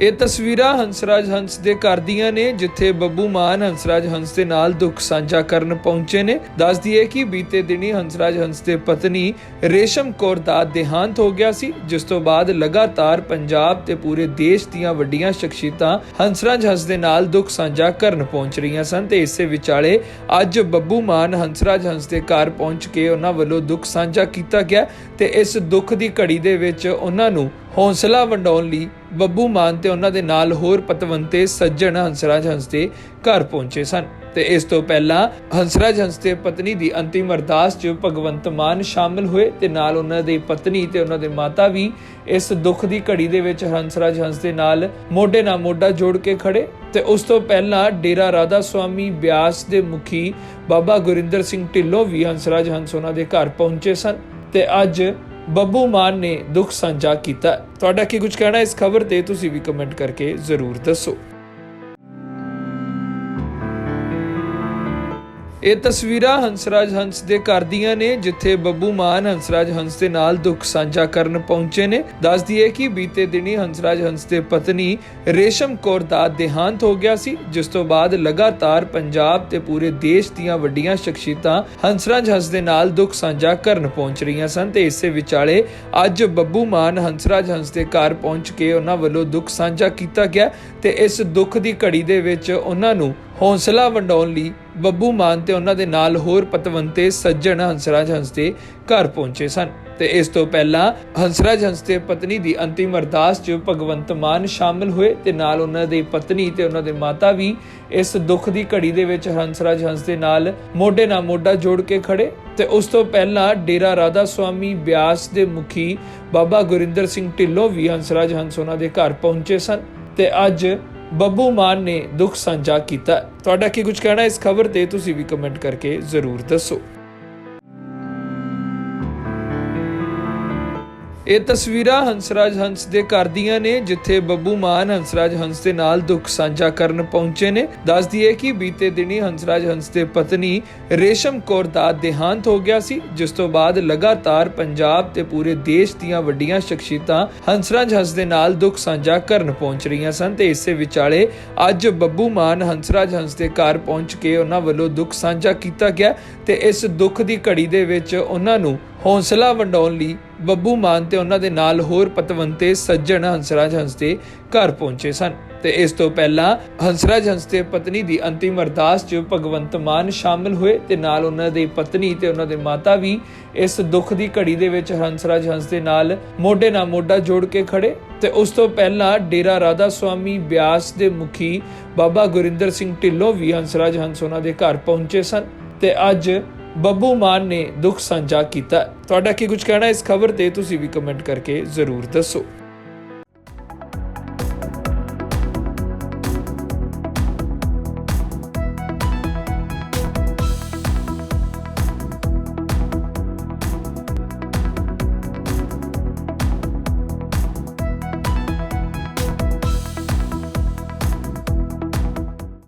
ਇਹ ਤਸਵੀਰਾਂ ਹੰਸਰਾਜ ਹੰਸ ਦੇ ਘਰ ਦੀਆਂ ਨੇ, ਜਿੱਥੇ ਬੱਬੂ ਮਾਨ ਹੰਸਰਾਜ ਹੰਸ ਦੇ ਨਾਲ ਦੁੱਖ ਸਾਂਝਾ ਕਰਨ ਪਹੁੰਚੇ ਨੇ। ਦੱਸ ਦਈਏ ਕਿ ਬੀਤੇ ਦਿਨੀ ਹੰਸਰਾਜ ਹੰਸ ਦੇ ਪਤਨੀ ਰੇਸ਼ਮ ਕੌਰ ਦਾ ਦੇਹਾਂਤ ਹੋ ਗਿਆ ਸੀ, ਜਿਸ ਤੋਂ ਬਾਅਦ ਲਗਾਤਾਰ ਪੰਜਾਬ ਤੇ ਪੂਰੇ ਦੇਸ਼ ਦੀਆਂ ਵੱਡੀਆਂ ਸ਼ਖਸੀਅਤਾਂ ਹੰਸਰਾਜ ਹੰਸ ਦੇ ਨਾਲ ਦੁੱਖ ਸਾਂਝਾ ਕਰਨ ਪਹੁੰਚ ਰਹੀਆਂ ਸਨ ਤੇ ਇਸੇ ਵਿਚਾਲੇ ਅੱਜ ਬੱਬੂ ਮਾਨ ਹੰਸਰਾਜ ਹੰਸ ਦੇ ਘਰ ਪਹੁੰਚ ਕੇ ਉਹਨਾਂ ਵੱਲੋਂ ਦੁੱਖ ਸਾਂਝਾ ਕੀਤਾ ਗਿਆ ਤੇ ਇਸ ਦੁੱਖ ਦੀ ਘੜੀ ਦੇ ਵਿੱਚ ਉਹਨਾਂ ਨੂੰ ਹੌਸਲਾ ਵੰਡਾਉਣ ਲਈ ਬੱਬੂ ਮਾਨ ਤੇ ਉਹਨਾਂ ਦੇ ਨਾਲ ਹੋਰ ਪਤਵੰਤੇ ਸੱਜਣ ਹੰਸਰਾਜ ਹੰਸ ਦੇ ਘਰ ਪਹੁੰਚੇ ਸਨ ਤੇ ਇਸ ਤੋਂ ਪਹਿਲਾਂ ਹੰਸਰਾਜ ਹੰਸ ਦੇ ਪਤਨੀ ਦੀ ਅੰਤਿਮ ਅਰਦਾਸ 'ਚ ਭਗਵੰਤ ਮਾਨ ਸ਼ਾਮਿਲ ਹੋਏ ਤੇ ਨਾਲ ਉਹਨਾਂ ਦੀ ਪਤਨੀ ਤੇ ਉਹਨਾਂ ਦੇ ਮਾਤਾ ਵੀ ਇਸ ਦੁੱਖ ਦੀ ਘੜੀ ਦੇ ਵਿੱਚ ਹੰਸਰਾਜ ਹੰਸ ਦੇ ਨਾਲ ਮੋਢੇ ਨਾਲ ਮੋਢਾ ਜੋੜ ਕੇ ਖੜੇ ਤੇ ਉਸ ਤੋਂ ਪਹਿਲਾਂ ਡੇਰਾ ਰਾਧਾ ਸੁਆਮੀ ਬਿਆਸ ਦੇ ਮੁਖੀ ਬਾਬਾ ਗੁਰਿੰਦਰ ਸਿੰਘ ਢਿੱਲੋਂ ਵੀ ਹੰਸਰਾਜ ਹੰਸ ਉਹਨਾਂ ਦੇ ਘਰ ਪਹੁੰਚੇ ਸਨ ਤੇ ਅੱਜ ਬੱਬੂ ਮਾਨ ਨੇ ਦੁੱਖ ਸਾਂਝਾ ਕੀਤਾ। ਤੁਹਾਡਾ ਕੀ ਕੁਝ ਕਹਿਣਾ ਇਸ ਖਬਰ ਤੇ ਤੁਸੀਂ ਵੀ ਕਮੈਂਟ ਕਰਕੇ ਜ਼ਰੂਰ ਦੱਸੋ। ਇਹ ਤਸਵੀਰਾਂ ਹੰਸਰਾਜ ਹੰਸ ਦੇ ਘਰ ਦੀਆਂ ਨੇ, ਜਿੱਥੇ ਬੱਬੂ ਮਾਨ ਹੰਸਰਾਜ ਹੰਸ ਦੇ ਨਾਲ ਦੁੱਖ ਸਾਂਝਾ ਕਰਨ ਪਹੁੰਚੇ ਨੇ। ਦੱਸ ਦਈਏ ਕਿ ਬੀਤੇ ਦਿਨੀ ਹੰਸਰਾਜ ਹੰਸ ਦੇ ਪਤਨੀ ਰੇਸ਼ਮ ਕੌਰ ਦਾ ਦੇਹਾਂਤ ਹੋ ਗਿਆ ਸੀ, ਜਿਸ ਤੋਂ ਬਾਅਦ ਲਗਾਤਾਰ ਪੰਜਾਬ ਤੇ ਪੂਰੇ ਦੇਸ਼ ਦੀਆਂ ਵੱਡੀਆਂ ਸ਼ਖਸੀਅਤਾਂ ਹੰਸਰਾਜ ਹੰਸ ਦੇ ਨਾਲ ਦੁੱਖ ਸਾਂਝਾ ਕਰਨ ਪਹੁੰਚ ਰਹੀਆਂ ਸਨ ਤੇ ਇਸੇ ਵਿਚਾਲੇ ਅੱਜ ਬੱਬੂ ਮਾਨ ਹੰਸਰਾਜ ਹੰਸ ਦੇ ਘਰ ਪਹੁੰਚ ਕੇ ਉਹਨਾਂ ਵੱਲੋਂ ਦੁੱਖ ਸਾਂਝਾ ਕੀਤਾ ਗਿਆ ਤੇ ਇਸ ਦੁੱਖ ਦੀ ਘੜੀ ਦੇ ਵਿੱਚ ਉਹਨਾਂ ਨੂੰ ਹੌਸਲਾ ਵੰਡਾਉਣ ਲਈ ਬੱਬੂ ਮਾਨ ਤੇ ਉਹਨਾਂ ਦੇ ਨਾਲ ਹੋਰ ਪਤਵੰਤੇ ਸੱਜਣ ਹੰਸਰਾਜ ਹੰਸ ਦੇ ਘਰ ਪਹੁੰਚੇ ਸਨ। ਤੇ ਇਸ ਤੋਂ ਪਹਿਲਾਂ ਹੰਸਰਾਜ ਹੰਸ ਦੇ ਪਤਨੀ ਦੀ ਅੰਤਿਮ ਅਰਦਾਸ 'ਚ ਭਗਵੰਤ ਮਾਨ ਸ਼ਾਮਿਲ ਹੋਏ ਤੇ ਨਾਲ ਉਹਨਾਂ ਦੀ ਪਤਨੀ ਤੇ ਉਹਨਾਂ ਦੇ ਮਾਤਾ ਵੀ ਇਸ ਦੁੱਖ ਦੀ ਘੜੀ ਦੇ ਵਿੱਚ ਹੰਸਰਾਜ ਹੰਸ ਦੇ ਨਾਲ ਮੋਢੇ ਨਾਲ ਮੋਢਾ ਜੋੜ ਕੇ ਖੜੇ। ਤੇ ਉਸ ਤੋਂ ਪਹਿਲਾਂ ਡੇਰਾ ਰਾਧਾ ਸੁਆਮੀ ਬਿਆਸ ਦੇ ਮੁਖੀ ਬਾਬਾ ਗੁਰਿੰਦਰ ਸਿੰਘ ਢਿੱਲੋਂ ਵੀ ਹੰਸਰਾਜ ਹੰਸ ਉਹਨਾਂ ਦੇ ਘਰ ਪਹੁੰਚੇ ਸਨ। ਤੇ ਅੱਜ ਬੱਬੂ ਮਾਨ ਨੇ ਦੁੱਖ ਸਾਂਝਾ ਕੀਤਾ। ਤੁਹਾਡਾ ਕੀ ਕੁਝ ਕਹਿਣਾ ਇਸ ਖਬਰ ਤੇ ਤੁਸੀਂ ਵੀ ਕਮੈਂਟ ਕਰਕੇ ਜ਼ਰੂਰ ਦੱਸੋ। ਇਹ ਤਸਵੀਰਾਂ ਹੰਸਰਾਜ ਹੰਸ ਦੇ ਘਰ ਦੀਆਂ ਨੇ, ਜਿੱਥੇ ਬੱਬੂ ਮਾਨ ਹੰਸਰਾਜ ਹੰਸ ਦੇ ਨਾਲ ਦੁੱਖ ਸਾਂਝਾ ਕਰਨ ਪਹੁੰਚੇ ਨੇ। ਦੱਸਦੀ ਹੈ ਕਿ ਬੀਤੇ ਦਿਨੀ ਹੰਸਰਾਜ ਹੰਸ ਦੇ ਪਤਨੀ ਰੇਸ਼ਮ ਕੌਰ ਦਾ ਦੇਹਾਂਤ ਹੋ ਗਿਆ ਸੀ, ਜਿਸ ਤੋਂ ਬਾਅਦ ਲਗਾਤਾਰ ਪੰਜਾਬ ਤੇ ਪੂਰੇ ਦੇਸ਼ ਦੀਆਂ ਵੱਡੀਆਂ ਸ਼ਖਸੀਅਤਾਂ ਹੰਸਰਾਜ ਹੰਸ ਦੇ ਨਾਲ ਦੁੱਖ ਸਾਂਝਾ ਕਰਨ ਪਹੁੰਚ ਰਹੀਆਂ ਸਨ ਤੇ ਇਸੇ ਵਿਚਾਲੇ ਅੱਜ ਬੱਬੂ ਮਾਨ ਹੰਸਰਾਜ ਹੰਸ ਦੇ ਘਰ ਪਹੁੰਚ ਕੇ ਉਹਨਾਂ ਵੱਲੋਂ ਦੁੱਖ ਸਾਂਝਾ ਕੀਤਾ ਗਿਆ ਤੇ ਇਸ ਦੁੱਖ ਦੀ ਘੜੀ ਦੇ ਵਿੱਚ ਉਹਨਾਂ ਨੂੰ ਹੌਸਲਾ ਵੰਡਾਉਣ ਲਈ ਬੱਬੂ ਮਾਨ ਤੇ ਉਹਨਾਂ ਦੇ ਨਾਲ ਹੋਰ ਪਤਵੰਤੇ ਸੱਜਣ ਹੰਸਰਾਜ ਹੰਸ ਦੇ ਘਰ ਪਹੁੰਚੇ ਸਨ ਤੇ ਇਸ ਤੋਂ ਪਹਿਲਾਂ ਹੰਸਰਾਜ ਹੰਸ ਦੇ ਪਤਨੀ ਦੀ ਅੰਤਿਮ ਅਰਦਾਸ 'ਚ ਭਗਵੰਤ ਮਾਨ ਸ਼ਾਮਿਲ ਹੋਏ ਤੇ ਨਾਲ ਉਹਨਾਂ ਦੀ ਪਤਨੀ ਤੇ ਉਹਨਾਂ ਦੇ ਮਾਤਾ ਵੀ ਇਸ ਦੁੱਖ ਦੀ ਘੜੀ ਦੇ ਵਿੱਚ ਹੰਸਰਾਜ ਹੰਸ ਦੇ ਨਾਲ ਮੋਢੇ ਨਾਲ ਮੋਢਾ ਜੋੜ ਕੇ ਖੜੇ ਤੇ ਉਸ ਤੋਂ ਪਹਿਲਾਂ ਡੇਰਾ ਰਾਧਾ ਸੁਆਮੀ ਬਿਆਸ ਦੇ ਮੁਖੀ ਬਾਬਾ ਗੁਰਿੰਦਰ ਸਿੰਘ ਢਿੱਲੋਂ ਵੀ ਹੰਸਰਾਜ ਹੰਸ ਉਹਨਾਂ ਦੇ ਘਰ ਪਹੁੰਚੇ ਸਨ ਤੇ ਅੱਜ ਬੱਬੂ ਮਾਨ ਨੇ ਦੁੱਖ ਸਾਂਝਾ ਕੀਤਾ। ਤੁਹਾਡਾ ਕੀ ਕੁਝ ਕਹਿਣਾ ਇਸ ਖਬਰ ਤੇ ਤੁਸੀਂ ਵੀ ਕਮੈਂਟ ਕਰਕੇ ਜ਼ਰੂਰ ਦੱਸੋ।